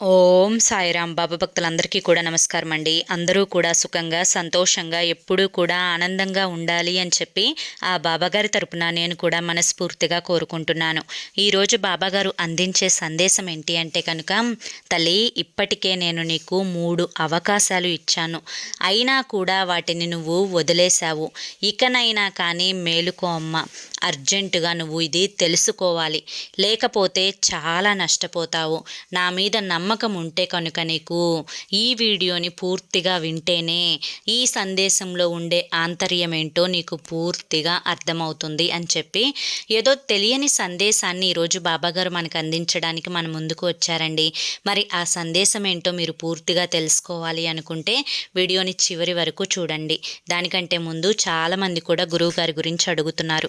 ఓం సాయిరాం బాబా భక్తులందరికీ కూడా నమస్కారం అండి. అందరూ కూడా సుఖంగా సంతోషంగా ఎప్పుడూ కూడా ఆనందంగా ఉండాలి అని చెప్పి ఆ బాబాగారి తరపున నేను కూడా మనస్ఫూర్తిగా కోరుకుంటున్నాను. ఈరోజు బాబాగారు అందించే సందేశం ఏంటి అంటే కనుక తల్లి ఇప్పటికే నేను నీకు మూడు అవకాశాలు ఇచ్చాను. అయినా కూడా వాటిని నువ్వు వదిలేశావు. ఇకనైనా కానీ మేలుకో అమ్మ. అర్జెంటుగా నువ్వు ఇది తెలుసుకోవాలి. లేకపోతే చాలా నష్టపోతావు. నా మీద నమ్మకం ఉంటే కనుక నీకు ఈ వీడియోని పూర్తిగా వింటేనే ఈ సందేశంలో ఉండే ఆంతర్యం ఏంటో నీకు పూర్తిగా అర్థమవుతుంది అని చెప్పి ఏదో తెలియని సందేశాన్ని ఈరోజు బాబాగారు మనకు అందించడానికి మన ముందుకు వచ్చారండి. మరి ఆ సందేశం ఏంటో మీరు పూర్తిగా తెలుసుకోవాలి అనుకుంటే వీడియోని చివరి వరకు చూడండి. దానికంటే ముందు చాలామంది కూడా గురువు గారి గురించి అడుగుతున్నారు.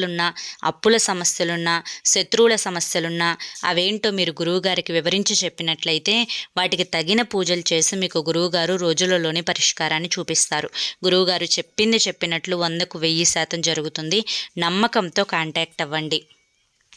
గొడవలున్నా అప్పుల సమస్యలున్నా శత్రువుల సమస్యలున్నా అవేంటో మీరు గురువుగారికి వివరించి చెప్పినట్లయితే వాటికి తగిన పూజలు చేసి మీకు గురువుగారు రోజులలోనే పరిష్కారాన్ని చూపిస్తారు. గురువుగారు చెప్పింది చెప్పినట్లు వందకు వెయ్యి శాతం జరుగుతుంది. నమ్మకంతో కాంటాక్ట్ అవ్వండి.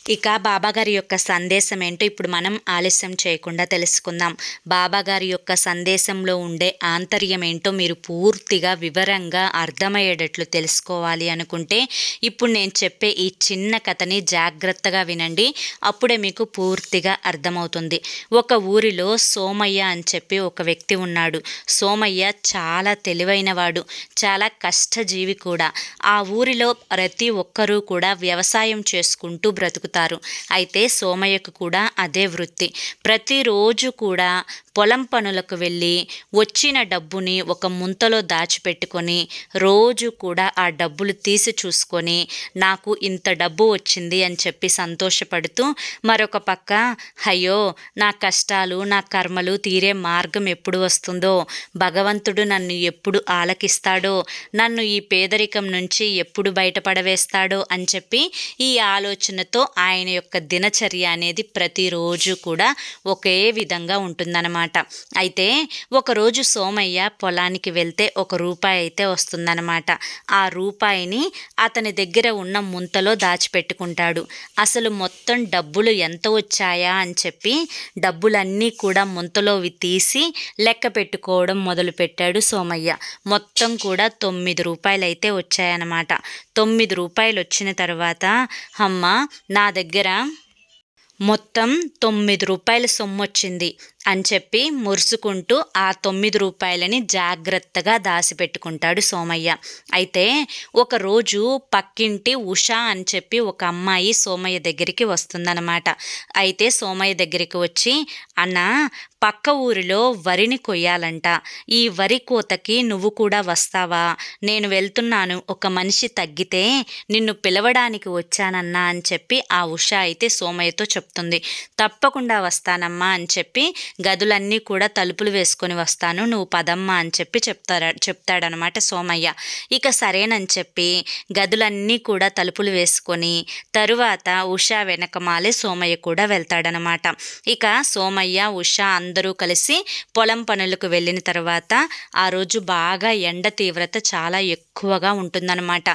ఇక బాబాగారి యొక్క సందేశం ఏంటో ఇప్పుడు మనం ఆలస్యం చేయకుండా తెలుసుకుందాం. బాబాగారి యొక్క సందేశంలో ఉండే ఆంతర్యం ఏంటో మీరు పూర్తిగా వివరంగా అర్థమయ్యేటట్లు తెలుసుకోవాలి అనుకుంటే ఇప్పుడు నేను చెప్పే ఈ చిన్న కథని జాగ్రత్తగా వినండి. అప్పుడే మీకు పూర్తిగా అర్థమవుతుంది. ఒక ఊరిలో సోమయ్య అని చెప్పి ఒక వ్యక్తి ఉన్నాడు. సోమయ్య చాలా తెలివైనవాడు చాలా కష్టజీవి కూడా. ఆ ఊరిలో ప్రతి ఒక్కరూ కూడా వ్యవసాయం చేసుకుంటూ బ్రతుకుతారు. అయితే సోమయ్యకు కూడా అదే వృత్తి. ప్రతిరోజు కూడా పొలం పనులకు వెళ్ళి వచ్చిన డబ్బుని ఒక ముంతలో దాచిపెట్టుకొని రోజు కూడా ఆ డబ్బులు తీసి చూసుకొని నాకు ఇంత డబ్బు వచ్చింది అని చెప్పి సంతోషపడుతూ మరొక పక్క అయ్యో నా కష్టాలు నా కర్మలు తీరే మార్గం ఎప్పుడు వస్తుందో? భగవంతుడు నన్ను ఎప్పుడు ఆలకిస్తాడో? నన్ను ఈ పేదరికం నుంచి ఎప్పుడు బయటపడవేస్తాడో? అని చెప్పి ఈ ఆలోచనతో ఆయన యొక్క దినచర్య అనేది ప్రతిరోజు కూడా ఒకే విధంగా ఉంటుందన్నమాట. అయితే ఒకరోజు సోమయ్య పొలానికి వెళ్తే ఒక రూపాయి అయితే వస్తుందన్నమాట. ఆ రూపాయిని అతని దగ్గర ఉన్న ముంతలో దాచిపెట్టుకుంటాడు. అసలు మొత్తం డబ్బులు ఎంత వచ్చాయా అని చెప్పి డబ్బులన్నీ కూడా ముంతలోవి తీసి లెక్క పెట్టుకోవడం మొదలుపెట్టాడు సోమయ్య. మొత్తం కూడా తొమ్మిది రూపాయలు అయితే వచ్చాయన్నమాట. తొమ్మిది రూపాయలు వచ్చిన తర్వాత అమ్మ నా దగ్గర మొత్తం తొమ్మిది రూపాయల సొమ్ము వచ్చింది అని చెప్పి మురుసుకుంటూ ఆ తొమ్మిది రూపాయలని జాగ్రత్తగా దాచిపెట్టుకుంటాడు సోమయ్య. అయితే ఒకరోజు పక్కింటి ఉషా అని చెప్పి ఒక అమ్మాయి సోమయ్య దగ్గరికి వస్తుందన్నమాట. అయితే సోమయ్య దగ్గరికి వచ్చి అన్న పక్క ఊరిలో వరిని కొయ్యాలంట. ఈ వరి కోతకి నువ్వు కూడా వస్తావా? నేను వెళ్తున్నాను. ఒక మనిషి తగ్గితే నిన్ను పిలవడానికి వచ్చానన్నా అని చెప్పి ఆ ఉష అయితే సోమయ్యతో చెప్తుంది. తప్పకుండా వస్తానమ్మా అని చెప్పి గదులన్నీ కూడా తలుపులు వేసుకొని వస్తాను. నువ్వు పదమ్మా అని చెప్పి చెప్తారా చెప్తాడనమాట సోమయ్య. ఇక సరేనని చెప్పి గదులన్నీ కూడా తలుపులు వేసుకొని తరువాత ఉష వెనకమాలే సోమయ్య కూడా వెళ్తాడనమాట. ఇక సోమయ్య ఉష అందరూ అందరూ కలిసి పొలం పనులకు వెళ్ళిన తర్వాత ఆ రోజు బాగా ఎండ తీవ్రత చాలా ఎక్కువగా ఉంటుందన్నమాట.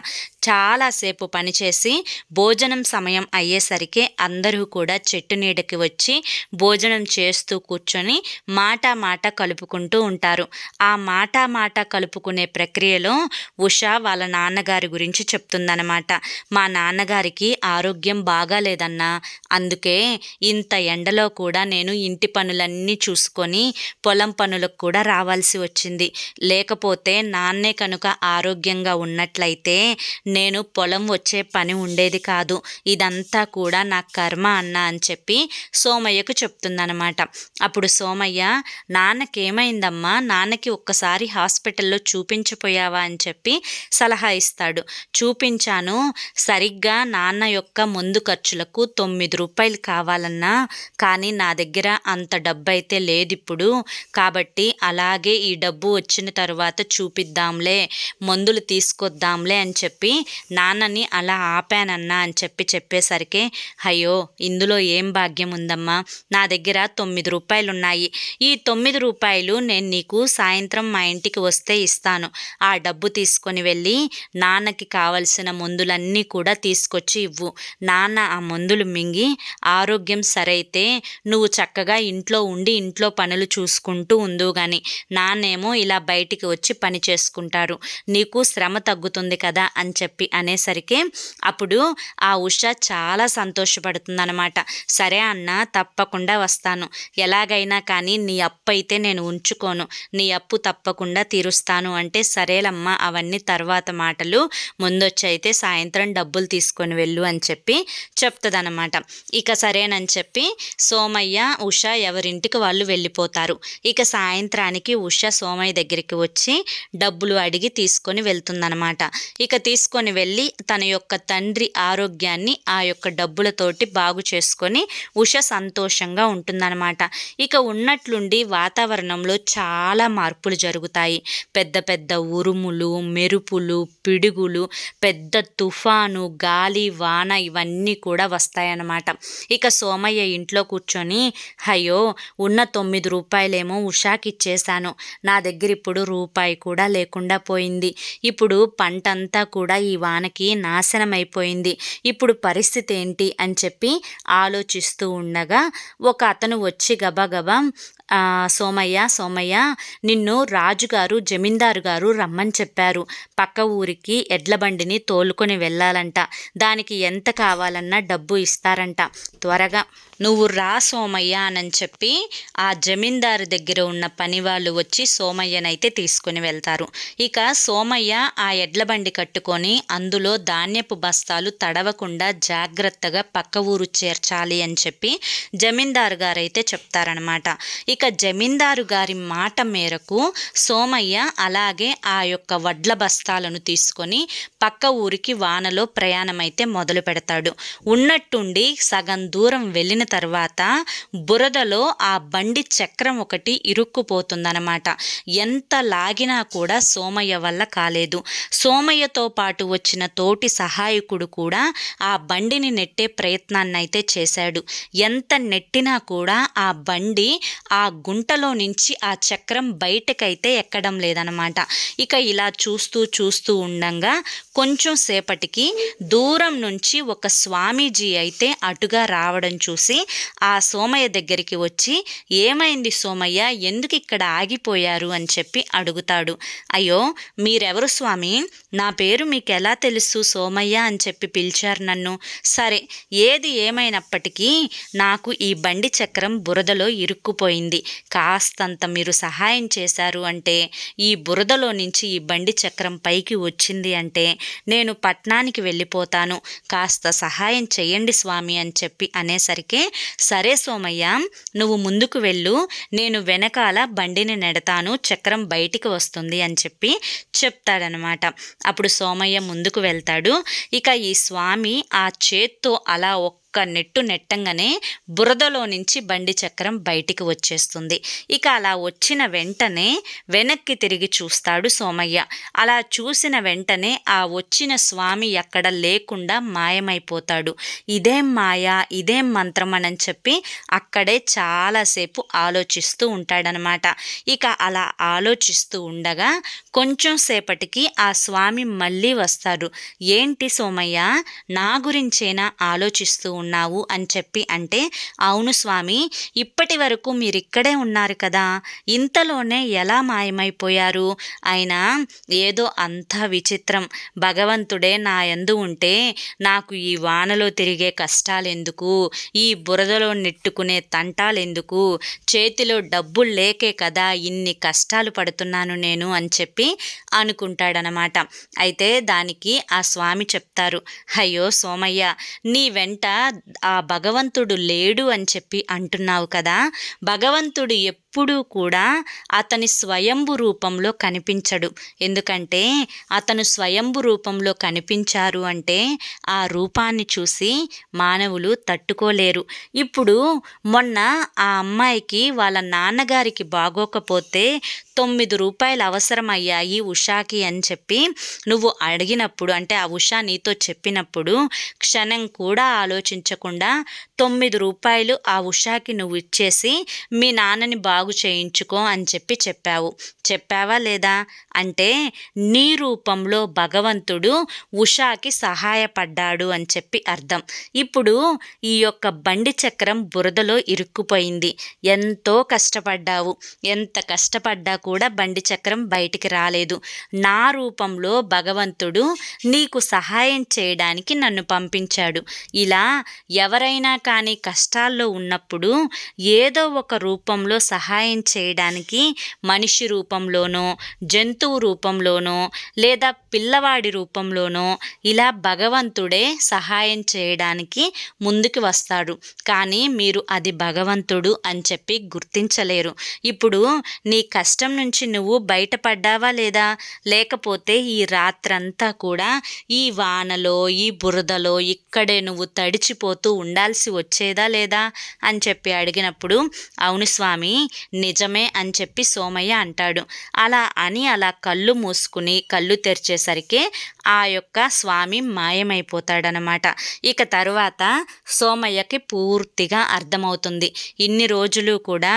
చాలాసేపు పనిచేసి భోజనం సమయం అయ్యేసరికి అందరూ కూడా చెట్టు నీడకి వచ్చి భోజనం చేస్తూ కూర్చొని మాట మాట కలుపుకుంటూ ఉంటారు. ఆ మాట మాట కలుపుకునే ప్రక్రియలో ఉషా వాళ్ళ నాన్నగారి గురించి చెప్తుందనమాట మా నాన్నగారికి ఆరోగ్యం బాగాలేదన్నా అందుకే ఇంత ఎండలో కూడా నేను ఇంటి పనులన్నీ చూ చూసుకొని పొలం పనులకు కూడా రావాల్సి వచ్చింది. లేకపోతే నాన్నే కనుక ఆరోగ్యంగా ఉన్నట్లయితే నేను పొలం వచ్చే పని ఉండేది కాదు. ఇదంతా కూడా నా కర్మ అన్న అని చెప్పి సోమయ్యకు చెప్తుందనమాట అప్పుడు సోమయ్య నాన్నకేమైందమ్మా? నాన్నకి ఒక్కసారి హాస్పిటల్లో చూపించిపోయావా? అని చెప్పి సలహా ఇస్తాడు. చూపించాను. సరిగ్గా నాన్న యొక్క ముందు ఖర్చులకు తొమ్మిది రూపాయలు కావాలన్నా కానీ నా దగ్గర అంత డబ్బు అయితే లేదు ఇప్పుడు కాబట్టి అలాగే ఈ డబ్బు వచ్చిన తర్వాత చూపిద్దాంలే మందులు తీసుకొద్దాంలే అని చెప్పి నాన్నని అలా ఆపానన్నా అని చెప్పి చెప్పేసరికి అయ్యో ఇందులో ఏం భాగ్యం ఉందమ్మా? నా దగ్గర తొమ్మిది రూపాయలు ఉన్నాయి ఈ తొమ్మిది రూపాయలు నేను నీకు సాయంత్రం మా ఇంటికి వస్తే ఇస్తాను. ఆ డబ్బు తీసుకొని వెళ్ళి నాన్నకి కావలసిన మందులన్నీ కూడా తీసుకొచ్చి ఇవ్వు. నాన్న ఆ మందులు మింగి ఆరోగ్యం సరైతే నువ్వు చక్కగా ఇంట్లో ఉండి ఇంట్లో పనులు చూసుకుంటూ ఉందో కానీ నాన్నేమో ఇలా బయటికి వచ్చి పని చేసుకుంటారు. నీకు శ్రమ తగ్గుతుంది కదా అని చెప్పి అనేసరికి అప్పుడు ఆ ఉష చాలా సంతోషపడుతుందనమాట సరే అన్న తప్పకుండా వస్తాను. ఎలాగైనా కానీ నీ అప్పు అయితే నేను ఉంచుకోను. నీ అప్పు తప్పకుండా తీరుస్తాను అంటే సరేలమ్మా అవన్నీ తర్వాత మాటలు. ముందొచ్చి అయితే సాయంత్రం డబ్బులు తీసుకొని వెళ్ళు అని చెప్పి చెప్తుందనమాట ఇక సరేనని చెప్పి సోమయ్య ఉష ఎవరింటికి వాళ్ళు వెళ్ళిపోతారు. ఇక సాయంత్రానికి ఉష సోమయ్య దగ్గరికి వచ్చి డబ్బులు అడిగి తీసుకొని వెళ్తుందనమాట ఇక తీసుకొని వెళ్ళి తన యొక్క తండ్రి ఆరోగ్యాన్ని ఆ యొక్క డబ్బులతోటి బాగు చేసుకొని ఉష సంతోషంగా ఉంటుందన్నమాట. ఇక ఉన్నట్లుండి వాతావరణంలో చాలా మార్పులు జరుగుతాయి. పెద్ద పెద్ద ఉరుములు మెరుపులు పిడుగులు పెద్ద తుఫాను గాలి వాన ఇవన్నీ కూడా వస్తాయన్నమాట. ఇక సోమయ్య ఇంట్లో కూర్చొని అయ్యో ఉన్న తొమ్మిది రూపాయలేమో ఉషాకిచ్చేశాను. నా దగ్గర ఇప్పుడు రూపాయి కూడా లేకుండా పోయింది. ఇప్పుడు పంట అంతా కూడా ఈ వానకి నాశనం అయిపోయింది ఇప్పుడు పరిస్థితి ఏంటి అని చెప్పి ఆలోచిస్తూ ఉండగా ఒక అతను వచ్చి గబగబా సోమయ్య సోమయ్య నిన్ను రాజుగారు జమీందారు గారు రమ్మని చెప్పారు. పక్క ఊరికి ఎడ్ల బండిని తోలుకొని వెళ్ళాలంట. దానికి ఎంత కావాలన్నా డబ్బు ఇస్తారంట. త్వరగా నువ్వు రా సోమయ్య అని చెప్పి ఆ జమీందారు దగ్గర ఉన్న పని వాళ్ళు వచ్చి సోమయ్యనైతే తీసుకుని వెళ్తారు. ఇక సోమయ్య ఆ ఎడ్ల బండి కట్టుకొని అందులో ధాన్యపు బస్తాలు తడవకుండా జాగ్రత్తగా పక్క ఊరు చేర్చాలి అని చెప్పి జమీందారు గారైతే చెప్తారనమాట ఇక జమీందారు గారి మాట మేరకు సోమయ్య అలాగే ఆ యొక్క వడ్ల బస్తాలను తీసుకొని పక్క ఊరికి వానలో ప్రయాణమైతే మొదలు పెడతాడు. ఉన్నట్టుండి సగం దూరం వెళ్ళిన తర్వాత బురదలో ఆ బండి చక్రం ఒకటి ఇరుక్కుపోతుందనమాట ఎంత లాగినా కూడా సోమయ్య వల్ల కాలేదు. సోమయ్యతో పాటు వచ్చిన తోటి సహాయకుడు కూడా ఆ బండిని నెట్టే ప్రయత్నాన్ని అయితే చేశాడు. ఎంత నెట్టినా కూడా ఆ బండి ఆ గుంటలో నుంచి ఆ చక్రం బయటకైతే ఎక్కడం లేదనమాట ఇక ఇలా చూస్తూ చూస్తూ ఉండంగా కొంచెం సేపటికి దూరం నుంచి ఒక స్వామీజీ అయితే అటుగా రావడం చూసి ఆ సోమయ్య దగ్గరికి వచ్చి ఏమైంది సోమయ్య? ఎందుకు ఇక్కడ ఆగిపోయారు? అని చెప్పి అడుగుతాడు. అయ్యో మీరెవరు స్వామి? నా పేరు మీకు ఎలా తెలుసు సోమయ్య? అని చెప్పి పిలిచారు నన్ను. సరే ఏది ఏమైనప్పటికీ నాకు ఈ బండి చక్రం బురదలో ఇరుక్కుపోయింది. కాస్తంత మీరు సహాయం చేశారు అంటే ఈ బురదలో నుంచి ఈ బండి చక్రం పైకి వచ్చింది అంటే నేను పట్నానికి వెళ్ళిపోతాను. కాస్త సహాయం చేయండి స్వామి అని చెప్పి అనేసరికి సరే సోమయ్య నువ్వు ముందుకు వెళ్ళు నేను వెనకాల బండిని నెడతాను చక్రం బయటికి వస్తుంది అని చెప్పి చెప్తాడనమాట. అప్పుడు సోమయ్య ముందుకు వెళ్తాడు. ఇక ఈ స్వామి ఆ చేత్తో అలా ఒక్క ఒక్క నెట్టు నెట్టంగానే బురదలో నుంచి బండి చక్రం బయటికి వచ్చేస్తుంది. ఇక అలా వచ్చిన వెంటనే వెనక్కి తిరిగి చూస్తాడు సోమయ్య. అలా చూసిన వెంటనే ఆ వచ్చిన స్వామి ఎక్కడ లేకుండా మాయమైపోతాడు. ఇదేం మాయ ఇదేం మంత్రం అని చెప్పి అక్కడే చాలాసేపు ఆలోచిస్తూ ఉంటాడనమాట. ఇక అలా ఆలోచిస్తూ ఉండగా కొంచెం సేపటికి ఆ స్వామి మళ్ళీ వస్తాడు. ఏంటి సోమయ్య నా గురించేనా ఆలోచిస్తూ ఉన్నావు అని చెప్పి అంటే అవును స్వామి ఇప్పటి వరకు మీరు ఇక్కడే ఉన్నారు కదా ఇంతలోనే ఎలా మాయమైపోయారు? అయినా ఏదో అంత విచిత్రం. భగవంతుడే నా ఎందు ఉంటే నాకు ఈ వానలో తిరిగే కష్టాలెందుకు? ఈ బురదలో నెట్టుకునే తంటాలెందుకు? చేతిలో డబ్బులు లేకే కదా ఇన్ని కష్టాలు పడుతున్నాను నేను అని చెప్పి అనుకుంటాడనమాట. అయితే దానికి ఆ స్వామి చెప్తారు అయ్యో సోమయ్య నీ వెంట ఆ భగవంతుడు లేడు అని చెప్పి అంటున్నావు కదా భగవంతుడు ఎప్పుడూ కూడా అతని స్వయంభు రూపంలో కనిపించడు. ఎందుకంటే అతను స్వయంభు రూపంలో కనిపించారు అంటే ఆ రూపాన్ని చూసి మానవులు తట్టుకోలేరు. ఇప్పుడు మొన్న ఆ అమ్మాయికి వాళ్ళ నాన్నగారికి బాగోకపోతే తొమ్మిది రూపాయలు అవసరమయ్యాయి ఉషాకి అని చెప్పి నువ్వు అడిగినప్పుడు అంటే ఆ ఉషా నీతో చెప్పినప్పుడు క్షణం కూడా ఆలోచించకుండా తొమ్మిది రూపాయలు ఆ ఉషాకి నువ్వు ఇచ్చేసి మీ నాన్నని బాగు చేయించుకో అని చెప్పి చెప్పావు. చెప్పావా లేదా? అంటే నీ రూపంలో భగవంతుడు ఉషాకి సహాయపడ్డాడు అని చెప్పి అర్థం. ఇప్పుడు ఈ యొక్క బండి చక్రం బురదలో ఇరుక్కుపోయింది. ఎంతో కష్టపడ్డావు. ఎంత కష్టపడ్డా కూడా బండి చక్రం బయటికి రాలేదు. నా రూపంలో భగవంతుడు నీకు సహాయం చేయడానికి నన్ను పంపించాడు. ఇలా ఎవరైనా కానీ కష్టాల్లో ఉన్నప్పుడు ఏదో ఒక రూపంలో సహాయం చేయడానికి మనిషి రూపంలోనో జంతువు రూపంలోనో లేదా పిల్లవాడి రూపంలోనో ఇలా భగవంతుడే సహాయం చేయడానికి ముందుకు వస్తాడు. కానీ మీరు అది భగవంతుడు అని చెప్పి గుర్తించలేరు. ఇప్పుడు నీ కష్టం నుంచి నువ్వు బయటపడ్డావా లేదా? లేకపోతే ఈ రాత్రంతా కూడా ఈ వానలో ఈ బురదలో ఇక్కడే నువ్వు తడిచిపోతూ ఉండాల్సి వచ్చేదా లేదా? అని చెప్పి అడిగినప్పుడు అవును స్వామి నిజమే అని చెప్పి సోమయ్య అంటాడు. అలా అని అలా కళ్ళు మూసుకుని కళ్ళు తెరిచేసరికి ఆ యొక్క స్వామి మాయమైపోతాడనమాట. ఇక తరువాత సోమయ్యకి పూర్తిగా అర్థమవుతుంది. ఇన్ని రోజులు కూడా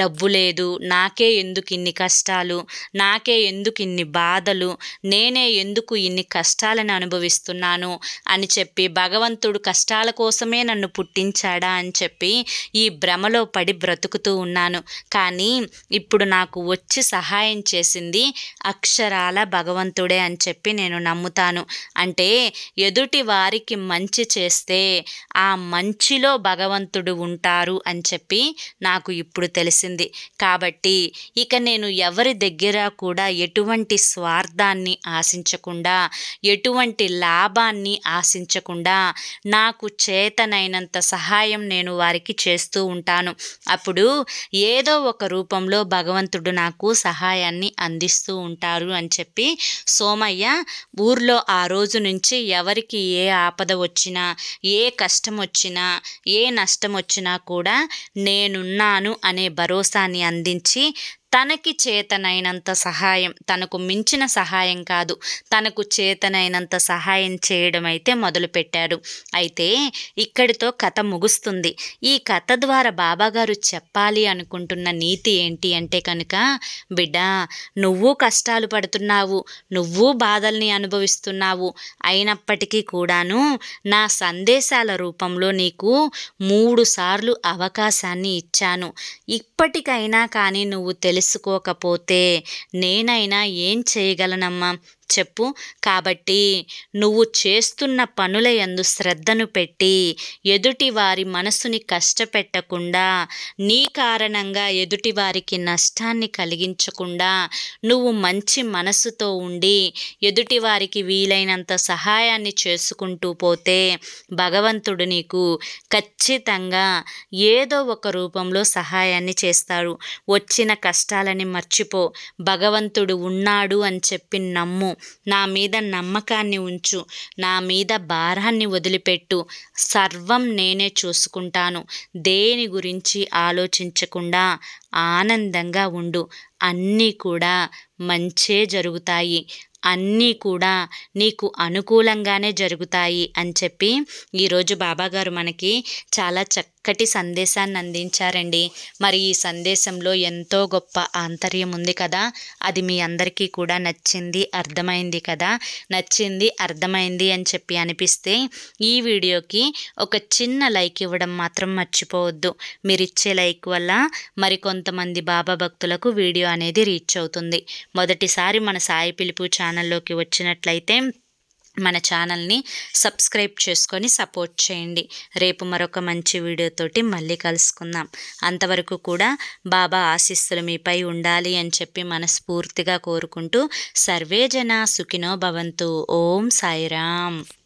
డబ్బు లేదు నాకే ఎందుకు ఇన్ని కష్టాలు నాకే ఎందుకు ఇన్ని బాధలు నేనే ఎందుకు ఇన్ని కష్టాలను అనుభవిస్తున్నాను అని చెప్పి భగవంతుడు కష్టాల కోసమే నన్ను పుట్టించాడా అని చెప్పి ఈ భ్రమలో పడి బ్రతుకుతూ ఉన్నాను. కానీ ఇప్పుడు నాకు వచ్చి సహాయం చేసింది అక్షరాల భగవంతుడే అని చెప్పి నేను నమ్ముతాను అంటే ఎదుటి వారికి మంచి చేస్తే ఆ మంచిలో భగవంతుడు ఉంటారు అని చెప్పి నాకు ఇప్పుడు తెలిసింది. కాబట్టి ఇక నేను ఎవరి దగ్గర కూడా ఎటువంటి స్వార్థాన్ని ఆశించకుండా ఎటువంటి లాభాన్ని ఆశించకుండా నాకు చేతనైనంత సహాయం నేను వారికి చేస్తూ ఉంటాను. అప్పుడు ఏదో ఒక రూపంలో భగవంతుడు నాకు సహాయాన్ని అందిస్తూ ఉంటారు అని చెప్పి సోమయ్య ఊర్లో ఆ రోజు నుంచి ఎవరికి ఏ ఆపద వచ్చినా ఏ కష్టం వచ్చినా ఏ నష్టం వచ్చినా కూడా నేనున్నాను అనే భరోసాని అందించి తనకి చేతనైనంత సహాయం తనకు మించిన సహాయం కాదు. తనకు చేతనైనంత సహాయం చేయడం అయితే మొదలుపెట్టాడు. అయితే ఇక్కడితో కథ ముగుస్తుంది. ఈ కథ ద్వారా బాబాగారు చెప్పాలి అనుకుంటున్న నీతి ఏంటి అంటే కనుక బిడ్డ నువ్వు కష్టాలు పడుతున్నావు నువ్వు బాధల్ని అనుభవిస్తున్నావు. అయినప్పటికీ కూడాను నా సందేశాల రూపంలో నీకు మూడు సార్లు అవకాశాన్ని ఇచ్చాను. ఇప్పటికైనా కానీ నువ్వు తెలుసుకోకపోతే నేనైనా ఏం చేయగలనమ్మా? చెప్పు. కాబట్టి నువ్వు చేస్తున్న పనుల యందు శ్రద్ధను పెట్టి ఎదుటి వారి మనసుని కష్టపెట్టకుండా నీ కారణంగా ఎదుటి వారికి నష్టాన్ని కలిగించకుండా నువ్వు మంచి మనసుతో ఉండి ఎదుటి వారికి వీలైనంత సహాయాన్ని చేసుకుంటూ పోతే భగవంతుడు నీకు ఖచ్చితంగా ఏదో ఒక రూపంలో సహాయాన్ని చేస్తాడు. వచ్చిన కష్టాలని మర్చిపో. భగవంతుడు ఉన్నాడు అని చెప్పి నమ్ము. నా మీద నమ్మకాన్ని ఉంచు నా మీద భారాన్ని వదిలిపెట్టు. సర్వం నేనే చూసుకుంటాను. దేని గురించి ఆలోచించకుండా ఆనందంగా ఉండు. అన్నీ కూడా మంచే జరుగుతాయి. అన్నీ కూడా నీకు అనుకూలంగానే జరుగుతాయి అని చెప్పి ఈరోజు బాబాగారు మనకి చాలా చక్క చక్కటి సందేశాన్ని అందించారండి. మరి ఈ సందేశంలో ఎంతో గొప్ప ఆంతర్యం ఉంది కదా. అది మీ అందరికీ కూడా నచ్చింది అర్థమైంది కదా. నచ్చింది అర్థమైంది అని చెప్పి అనిపిస్తే ఈ వీడియోకి ఒక చిన్న లైక్ ఇవ్వడం మాత్రం మర్చిపోవద్దు. మీరిచ్చే లైక్ వల్ల మరికొంతమంది బాబా భక్తులకు వీడియో అనేది రీచ్ అవుతుంది. మొదటిసారి మన సాయి పిలుపు ఛానల్లోకి వచ్చినట్లయితే మన ఛానల్ని సబ్స్క్రైబ్ చేసుకొని సపోర్ట్ చేయండి. రేపు మరొక మంచి వీడియోతోటి మళ్ళీ కలుసుకుందాం. అంతవరకు కూడా బాబా ఆశీస్సులు మీపై ఉండాలి అని చెప్పి మనస్ఫూర్తిగా కోరుకుంటూ సర్వే జన సుఖినో భవంతు. ఓం సాయిరామ్.